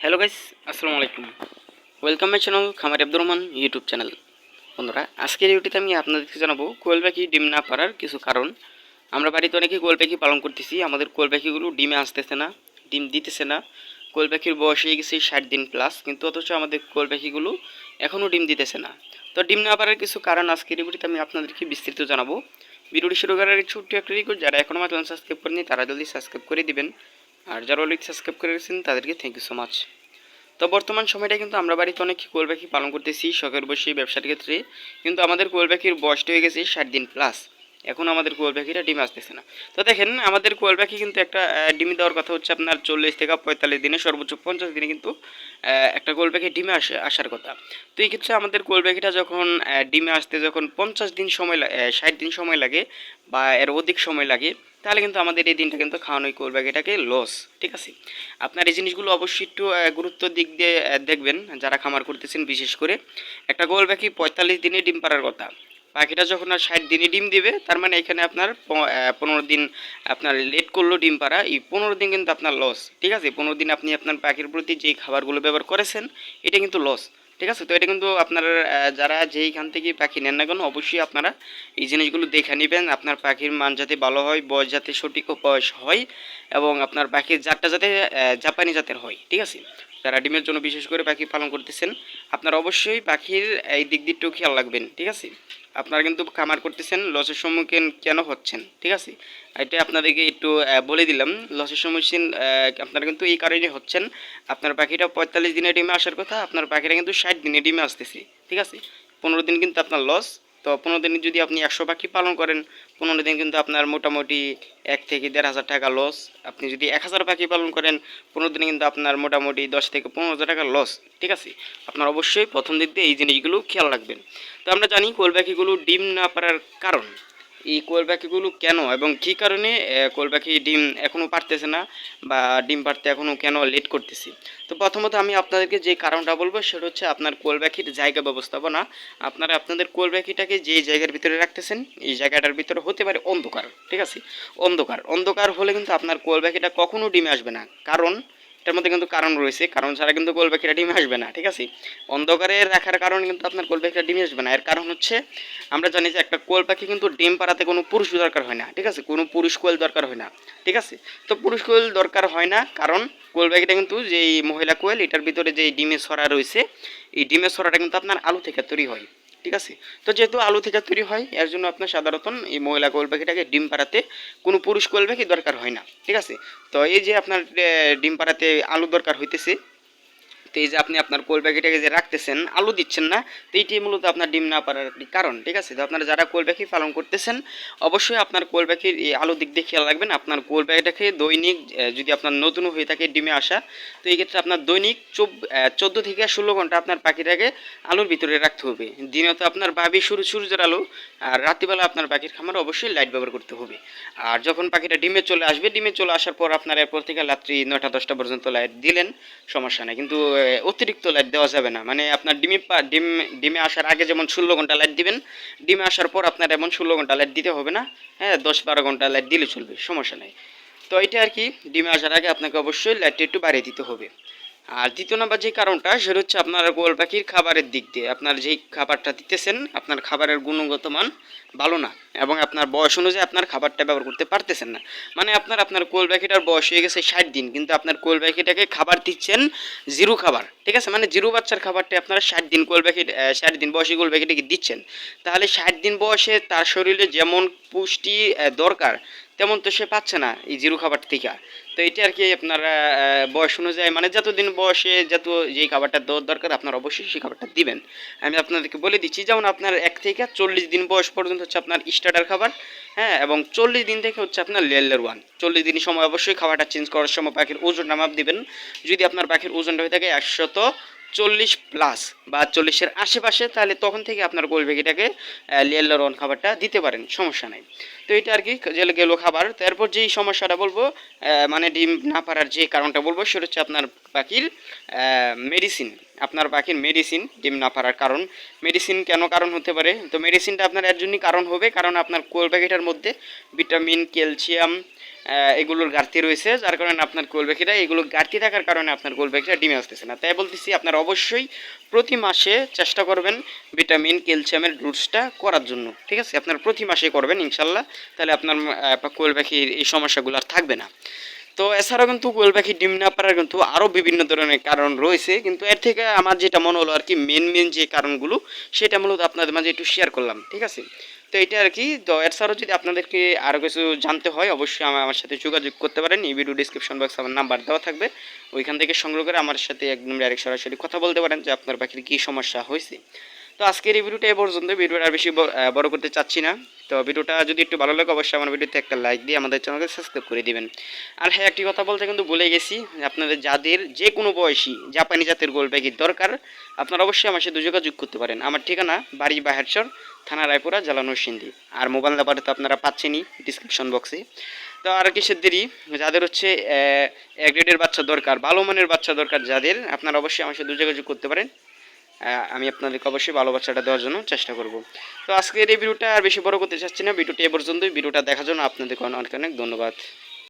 Hello guys আসসালামু আলাইকুম welcome my channel খামার আব্দুর রহমান ইউটিউব চ্যানেল বন্ধুরা, আজকের ইউটিউবে আমি আপনাদেরকে জানাব কোয়েল পাখি ডিম না পারার কিছু কারণ। আমরা বাড়িতে অনেকেই কোয়েল পাখি পালন করতেছি, আমাদের কোয়েল পাখিগুলো ডিমে আসতেছে না, ডিম দিতেছে না। কোয়েল পাখির বয়স হয়ে গেছে ষাট দিন প্লাস কিন্তু অথচ আমাদের কোয়েল পাখিগুলো এখনও ডিম দিতেছে না। তো ডিম না পারার কিছু কারণ আজকের ভিডিওতে আমি আপনাদেরকে বিস্তৃত জানাব। ভিডিওটি শুরু করার ছোট্ট একটা রিকোয়েস্ট যারা এখনও আমার চ্যানেল সাবস্ক্রাইব করেনি তারা জলদি সাবস্ক্রাইব করে দিবেন। আর যারা অলরেডি সাবস্ক্রাইব করে রেখেছেন, তাদেরকে থ্যাংক ইউ সো মাচ তো বর্তমান সময়টা কিন্তু আমরা বাড়িতে অনেক কোয়েল পালন করতেছি, শখের বসে ব্যবসার ক্ষেত্রে। কিন্তু আমাদের কোয়েল বয়সটা হয়ে গেছে ষাট দিন প্লাস এখন আমাদের কোয়েল পাখিটা ডিম আসতেছে না। তো দেখেন, আমাদের কোয়েল পাখি কিন্তু একটা ডিম দেওয়ার কথা হচ্ছে আপনার চল্লিশ থেকে পঁয়তাল্লিশ দিনে, সর্বোচ্চ পঞ্চাশ দিনে কিন্তু একটা কোয়েল পাখি ডিমে আসে, আসার কথা। তো এই ক্ষেত্রে আমাদের কোয়েল পাখিটা যখন ডিমে আসতে যখন পঞ্চাশ দিন সময় ষাট দিন সময় লাগে বা এর অধিক সময় লাগে, তাহলে কিন্তু আমাদের এই দিনটা কিন্তু খাওয়ানো কোয়েল পাখিটাকে লস ঠিক আছে? আপনার এই জিনিসগুলো অবশ্যই একটু গুরুত্ব দিক দিয়ে দেখবেন, যারা খামার করতেছেন বিশেষ করে। একটা গোল পাখি পঁয়তাল্লিশ দিনে ডিম পাড়ার কথা। পাখিটা যখন আর ষাট দিনে ডিম দিবে, তার মানে এখানে আপনার পনেরো দিন আপনার লেট করল ডিম পাড়া। এই পনেরো দিন কিন্তু আপনার লস ঠিক আছে? পনেরো দিন আপনি আপনার পাখির প্রতি যেই খাবারগুলো ব্যবহার করেছেন, এটা কিন্তু লস ঠিক আছে? তো এটা কিন্তু আপনার যারা যেইখান থেকে পাখি নেন না কেন, অবশ্যই আপনারা এই জিনিসগুলো দেখে নেবেন। আপনার পাখির মান যাতে ভালো হয়, বয়স যাতে সঠিক বয়স হয়, এবং আপনার পাখির জাতটা যাতে জাপানি জাতের হয়, ঠিক আছে? যারা ডিমের জন্য বিশেষ করে পাখি পালন করতেছেন, আপনারা অবশ্যই পাখির এই দিক দিকটাও খেয়াল রাখবেন, ঠিক আছে? আপনারা কিন্তু খামার করতেছেন, লসের সম্মুখীন কেন হচ্ছেন? ঠিক আছে? এটা আপনাদেরকে একটু বলে দিলাম। লসের সম্মুখীন আপনারা কিন্তু এই কারণে হচ্ছেন। আপনার পাখিটা পঁয়তাল্লিশ দিনের ডিমে আসার কথা, আপনার পাখিটা কিন্তু ষাট দিনে ডিমে আসতেছে। ঠিক আছে? পনেরো দিন কিন্তু আপনার লস তো পনেরো দিনে যদি আপনি একশো পাখি পালন করেন পনেরো দিন কিন্তু আপনার মোটামুটি এক থেকে দেড় হাজার টাকা লস আপনি যদি এক হাজার পাখি পালন করেন, পনেরো দিনে কিন্তু আপনার মোটামুটি দশ থেকে পনেরো হাজার টাকা লস ঠিক আছে? আপনার অবশ্যই প্রথম দিক দিয়ে এই জিনিসগুলো খেয়াল রাখবেন। তো আমরা জানি কোল পাখিগুলো ডিম না পারার কারণ। এই কোয়েল পাখিগুলো কেন? এবং কী কারণে কোয়েল পাখি ডিম এখনও পারতেছে না বা ডিম পারতে এখনও কেন লেট করতেছি? তো প্রথমত আমি আপনাদেরকে যে কারণটা বলব, সেটা হচ্ছে আপনার কোয়েল পাখির জায়গা ব্যবস্থাপনা। আপনারা আপনাদের কোয়েল পাখিটাকে যে জায়গার ভিতরে রাখতেছেন, এই জায়গাটার ভিতরে হতে পারে অন্ধকার, ঠিক আছে? অন্ধকার। অন্ধকার হলে কিন্তু আপনার কোয়েল পাখিটা কখনো ডিমে আসবে না। কারণ এটার মধ্যে কিন্তু কারণ রয়েছে। কারণ ছাড়া কিন্তু কোয়েল পাখিটা ডিমে আসবে না, ঠিক আছে? অন্ধকারে রাখার কারণে কিন্তু আপনার কোয়েল পাখিটা ডিমে আসবে না। এর কারণ হচ্ছে, আমরা জানি যে একটা কোয়েল পাখি কিন্তু ডিম পাড়াতে কোনো পুরুষ দরকার হয় না, ঠিক আছে? কোনো পুরুষ কোয়েল দরকার হয় না, ঠিক আছে? তো পুরুষ কোয়েল দরকার হয় না, কারণ কোয়েল পাখিটা কিন্তু যেই মহিলা কোয়েল এটার ভিতরে যে ডিমের ছড়া রয়েছে, এই ডিমের ছড়াটা কিন্তু আপনার আলু থেকে তৈরি হয়। ঠিক আছে? তো যেহেতু আলু থেকে তৈরি হয়, এর জন্য আপনার সাধারণত এই মহিলা কোয়েল পাখিটাকে ডিম পাড়াতে কোনো পুরুষ কোয়েল পাখি দরকার হয় না, ঠিক আছে? তো এই যে আপনার ডিম পাড়াতে আলু দরকার হইতেছে তো এই যে আপনি আপনার কোয়েল পাখিটাকে যে রাখতেছেন, আলু দিচ্ছেন না, তো এইটি মূলত আপনার ডিম না পারার একটি কারণ, ঠিক আছে? তো আপনারা যারা কোয়েল পাখি পালন করতেছেন, অবশ্যই আপনার কোয়েল পাখির এই আলু দিক দিয়ে খেয়াল রাখবেন। আপনার কোয়েল পাখিটাকে দৈনিক যদি আপনার নতুন হয়ে থাকে ডিমে আসা, তো এই ক্ষেত্রে আপনার দৈনিক চোদ্দ থেকে ষোলো ঘণ্টা আপনার পাখিটাকে আলুর ভিতরে রাখতে হবে। দিনে তো আপনার ভাবি সূর্য, সূর্যের আলো, আর রাত্রিবেলা আপনার পাখির খামার অবশ্যই লাইট ব্যবহার করতে হবে। আর যখন পাখিটা ডিমে চলে আসবে, ডিমে চলে আসার পর আপনার এরপর থেকে রাত্রি নয়টা, দশটা পর্যন্ত লাইট দিলেন, সমস্যা নেই। কিন্তু অতিরিক্ত লাইট দেওয়া যাবে না। মানে আপনার ডিমে পা ডিম, ডিমে আসার আগে যেমন ষোলো ঘণ্টা লাইট দিবেন, ডিমে আসার পর আপনার এমন ষোলো ঘণ্টা লাইট দিতে হবে না। হ্যাঁ দশ বারো ঘণ্টা লাইট দিলে চলবে, সমস্যা নেই। তো এটা আর কি, ডিমে আসার আগে আপনাকে অবশ্যই লাইটটা একটু বাড়িয়ে দিতে হবে। আর দ্বিতীয় নাম্বার যে কারণটা, সেটা হচ্ছে আপনার গোয়াল পাখির খাবারের দিক দিয়ে। আপনার যেই খাবারটা দিতেছেন, আপনার খাবারের গুণগত মান ভালো না এবং আপনার বয়স অনুযায়ী আপনার খাবারটা ব্যবহার করতে পারতেছেন না। মানে আপনার আপনার কোয়েল পাখিটার বয়স হয়ে গেছে ষাট দিন, কিন্তু আপনার কোয়েল পাখিটাকে খাবার দিচ্ছেন জিরো খাবার, ঠিক আছে? মানে জিরো বাচ্চার খাবারটা আপনারা ষাট দিন কোয়েল পাখি ষাট দিন বয়সী কোয়েল পাখিটাকে দিচ্ছেন। তাহলে ষাট দিন বয়সে তার শরীরে যেমন পুষ্টি দরকার তেমন তো সে পাচ্ছে না এই জিরো খাবার থেকে। তো এটা আর কি আপনারা বয়স অনুযায়ী মানে যতদিন বয়সে যত যেই খাবারটা দেওয়ার দরকার, আপনারা অবশ্যই সেই খাবারটা দিবেন। আমি আপনাদেরকে বলে দিচ্ছি, যেমন আপনার এক থেকে চল্লিশ দিন বয়স পর্যন্ত হচ্ছে আপনার স্টার্টার খাবার হ্যাঁ এবং চল্লিশ দিন থেকে হচ্ছে আপনার লেয়ার ওয়ান চল্লিশ দিন সময় অবশ্যই খাবারটা চেঞ্জ করার সময় পাখির ওজনটা মাপ দিবেন। যদি আপনার পাখির ওজনটা হয়ে থাকে একশত চল্লিশ প্লাস বা চল্লিশের আশেপাশে, তাহলে তখন থেকে আপনার গোল বেগিটাকে লেয়ার ওয়ান খাবারটা দিতে পারেন, সমস্যা নাই। তো এটা আর কি, গেলো খাবার। তারপর যেই সমস্যাটা বলব মানে ডিম না পারার যে কারণটা বলব, সেটা হচ্ছে আপনার পাখির মেডিসিন আপনার পাখির মেডিসিন ডিম না পারার কারণ। মেডিসিন কেন কারণ হতে পারে? তো মেডিসিনটা আপনার এর জন্যই কারণ হবে, কারণ আপনার কোয়েল পাখিটার মধ্যে ভিটামিন ক্যালসিয়াম এগুলোর ঘাটতি রয়েছে, যার কারণে আপনার কোল পাখিটা এগুলো ঘাটতি থাকার কারণে আপনার কোল পাখিটা ডিমে আসতেছে না। তাই বলতেছি, আপনারা অবশ্যই প্রতি মাসে চেষ্টা করবেন ভিটামিন, ক্যালসিয়ামের ডোজটা করার জন্য, ঠিক আছে? আপনার প্রতি মাসে করবেন, ইনশাল্লাহ। তাহলে আপনার পাখির এই সমস্যাগুলো আর থাকবে না। তো এছাড়াও কিন্তু কোয়েল পাখি ডিম না পারার কিন্তু আরও বিভিন্ন ধরনের কারণ রয়েছে, কিন্তু এর থেকে আমার যেটা মনে হলো আর কি মেন মেন যে কারণগুলো, সেটা মূলত আপনাদের মাঝে একটু শেয়ার করলাম, ঠিক আছে? তো এটা আর কি। তো এছাড়াও যদি আপনাদেরকে আরও কিছু জানতে হয়, অবশ্যই আমার সাথে যোগাযোগ করতে পারেন। এই ভিডিও ডিসক্রিপশন বক্সে আমার নাম্বার দেওয়া থাকবে। ওইখান থেকে সংগ্রহ করে আমার সাথে একদম ডাইরেক্ট সরাসরি কথা বলতে পারেন যে আপনার পাখির কী সমস্যা হয়েছে। তো আজকের এই ভিডিওটা এ পর্যন্ত। ভিডিওটা আর বেশি বড় করতে চাচ্ছি না। তো ভিডিওটা যদি একটু ভালো লাগে, অবশ্যই আমার ভিডিওতে একটা লাইক দিয়ে আমাদের চ্যানেলকে সাবস্ক্রাইব করে দিবেন। আর হ্যাঁ একটি কথা বলতে কিন্তু ভুলে গেছি, আপনাদের যাদের যে কোনো বয়সী জাপানি জাতের গোল প্যাকেট দরকার, আপনারা অবশ্যই আমার সাথে যোগাযোগ করতে পারেন। আমার ঠিকানা বাড়ি বাহেরচর, থানা রায়পুরা, জেলা নরসিংদী। আর মোবাইল নাম্বার তো আপনারা পাচ্ছেনই ডিসক্রিপশন বক্সে তো আর কিসের দেরি? যাদের হচ্ছে এক গ্রেডের বাচ্চা দরকার, ভালো মানের বাচ্চা দরকার যাদের, আপনারা অবশ্যই আমার সাথে যোগাযোগ করতে পারেন। আমি আপনাদেরকে অবশ্যই ভালোবাসাটা দেওয়ার জন্য চেষ্টা করব। তো আজকের এই ভিডিওটা আর বেশি বড় করতে চাচ্ছি না। ভিডিওটি এ পর্যন্তই। ভিডিওটা দেখার জন্য আপনাদেরকে অনেক অনেক ধন্যবাদ।